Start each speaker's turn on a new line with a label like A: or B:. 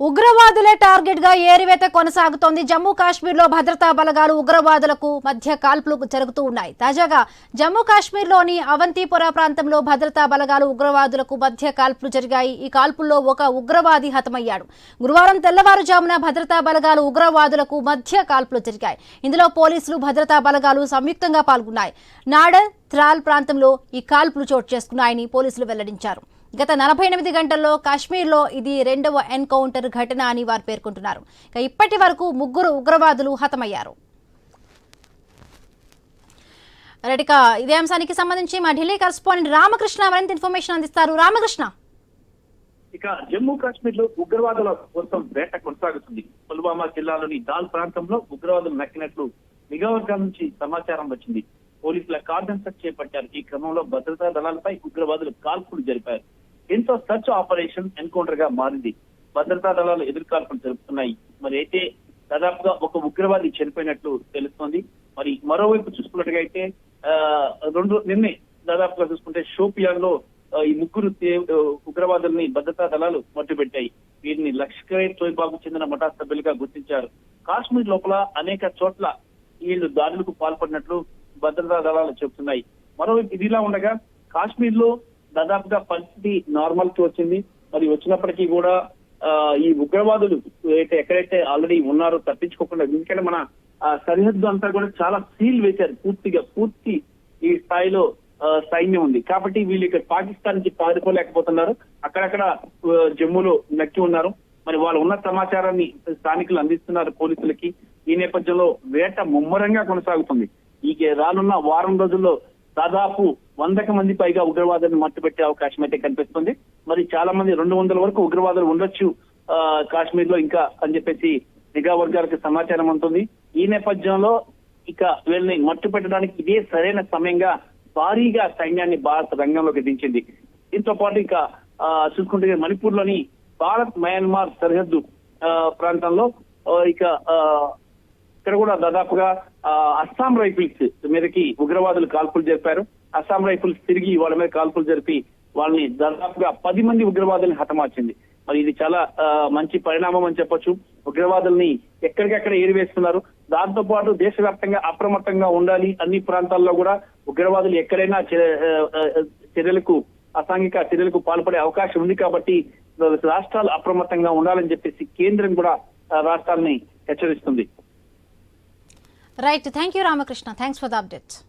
A: ఉగ్రవాదులే టార్గెట్గా ఏరివేత కొనసాగుతోంది. జమ్మూ కాశ్మీర్లో భద్రతా బలగాలు ఉగ్రవాదులకు మధ్య కాల్పులు జరుగుతూ ఉన్నాయి. తాజాగా జమ్మూ కాశ్మీర్లోని అవంతిపుర ప్రాంతంలో భద్రతా బలగాలు ఉగ్రవాదులకు మధ్య కాల్పులు జరిగాయి. ఈ కాల్పుల్లో ఒక ఉగ్రవాది హతమయ్యాడు. గురువారం తెల్లవారుజామున భద్రతా బలగాలు ఉగ్రవాదులకు మధ్య కాల్పులు జరిగాయి. ఇందులో పోలీసులు భద్రతా బలగాలు సంయుక్తంగా పాల్గొన్నాయి. నాడ త్రాల్ ప్రాంతంలో ఈ కాల్పులు చోటు చేసుకున్నాయని పోలీసులు వెల్లడించారు. గత నలభై ఎనిమిది గంటల్లో కాశ్మీర్లో ఇది రెండవ ఎన్కౌంటర్ ఘటన అని వారు పేర్కొంటున్నారు. ఇక ఇప్పటి వరకు ముగ్గురు ఉగ్రవాదులు హతమయ్యారు. రైట్, ఇక ఇదే అంశానికి సంబంధించి మా ఢిల్లీ కరస్పాండెంట్ రామకృష్ణ మరింత ఇన్ఫర్మేషన్ అందిస్తారు. రామకృష్ణ.
B: ఇక జమ్మూ కాశ్మీర్లో ఉగ్రవాదుల కోసం వేట కొనసాగుతుంది. పుల్వామా జిల్లాలోని దాల్ ప్రాంతంలో ఉగ్రవాదులు నక్కినట్లు నిఘా వర్గాల నుంచి సమాచారం వచ్చింది. పోలీసుల కార్డన్ సెర్చ్ చేపట్టారు. ఈ క్రమంలో భద్రతా దళాలపై ఉగ్రవాదులు కాల్పులు జరిపారు. దీంతో సర్చ్ ఆపరేషన్ ఎన్కౌంటర్గా మారింది. భద్రతా దళాలు ఎదురుకాల్పులు జరుపుతున్నాయి. మరి అయితే దాదాపుగా ఒక ఉగ్రవాది చనిపోయినట్లు తెలుస్తోంది. మరి మరోవైపు చూసుకున్నట్టుగా అయితే ఆ, రెండు నిన్నే దాదాపుగా చూసుకుంటే షోపియాన్లో ఈ ముగ్గురు ఉగ్రవాదుల్ని భద్రతా దళాలు మట్టుబెట్టాయి. వీరిని లష్కరే తోయిబాబు చెందిన మఠా సభ్యులుగా గుర్తించారు. కాశ్మీర్ లోపల అనేక చోట్ల వీళ్ళు దాడులకు పాల్పడినట్లు భద్రతా దళాలు చెబుతున్నాయి. మరోవైపు ఇదిలా ఉండగా కాశ్మీర్లో దాదాపుగా పరిస్థితి నార్మల్కి వచ్చింది. మరి వచ్చినప్పటికీ కూడా ఆ, ఈ ఉగ్రవాదులు అయితే ఎక్కడైతే ఆల్రెడీ ఉన్నారో తప్పించుకోకుండా ఎందుకంటే మన ఆ, సరిహద్దు అంతా కూడా చాలా సీల్ వేశారు. పూర్తిగా పూర్తి ఈ స్థాయిలో సైన్యం ఉంది. కాబట్టి వీళ్ళు ఇక్కడ పాకిస్తాన్కి పారిపోలేకపోతున్నారు. అక్కడక్కడ జమ్మూలో నక్కి ఉన్నారు. మరి వాళ్ళు ఉన్న సమాచారాన్ని స్థానికులు అందిస్తున్నారు పోలీసులకి. ఈ నేపథ్యంలో వేట ముమ్మరంగా కొనసాగుతుంది. ఈ రానున్న వారం రోజుల్లో దాదాపు వందక మంది పైగా ఉగ్రవాదాన్ని మట్టుపెట్టే అవకాశం అయితే కనిపిస్తుంది. మరి చాలా మంది రెండు వందల వరకు ఉగ్రవాదులు ఉండొచ్చు ఆ, కాశ్మీర్లో ఇంకా అని చెప్పేసి నిఘా వర్గాలకు సమాచారం ఉంటుంది ఈ నేపథ్యంలో ఇక వీళ్ళని మట్టు పెట్టడానికి ఇదే సరైన సమయంగా భారీగా సైన్యాన్ని భారత్ రంగంలోకి దించింది. దీంతో పాటు ఇక ఆ, చూసుకుంటే మణిపూర్లోని భారత్ మయన్మార్ సరిహద్దు ఆ, ప్రాంతంలో ఇక ఆ, ఇక్కడ కూడా దాదాపుగా ఆ, అస్సాం రైఫిల్స్ మీదకి ఉగ్రవాదులు కాల్పులు జరిపారు. అస్సాం రైఫిల్స్ తిరిగి వాళ్ళ మీద కాల్పులు జరిపి వాళ్ళని దాదాపుగా పది మంది ఉగ్రవాదుల్ని హతమార్చింది. మరి ఇది చాలా ఆ, మంచి పరిణామం అని చెప్పొచ్చు. ఉగ్రవాదుల్ని ఎక్కడికెక్కడ ఏరివేస్తున్నారు. దాంతో పాటు దేశవ్యాప్తంగా అప్రమత్తంగా ఉండాలి అన్ని ప్రాంతాల్లో కూడా ఉగ్రవాదులు ఎక్కడైనా చర్యలకు అసాంఘిక చర్యలకు పాల్పడే అవకాశం ఉంది కాబట్టి రాష్ట్రాలు అప్రమత్తంగా ఉండాలని చెప్పేసి కేంద్రం కూడా రాష్ట్రాల్ని రాష్ట్రాలని హెచ్చరిస్తుంది.
A: Right. Thank you, Ramakrishna. Thanks for the update.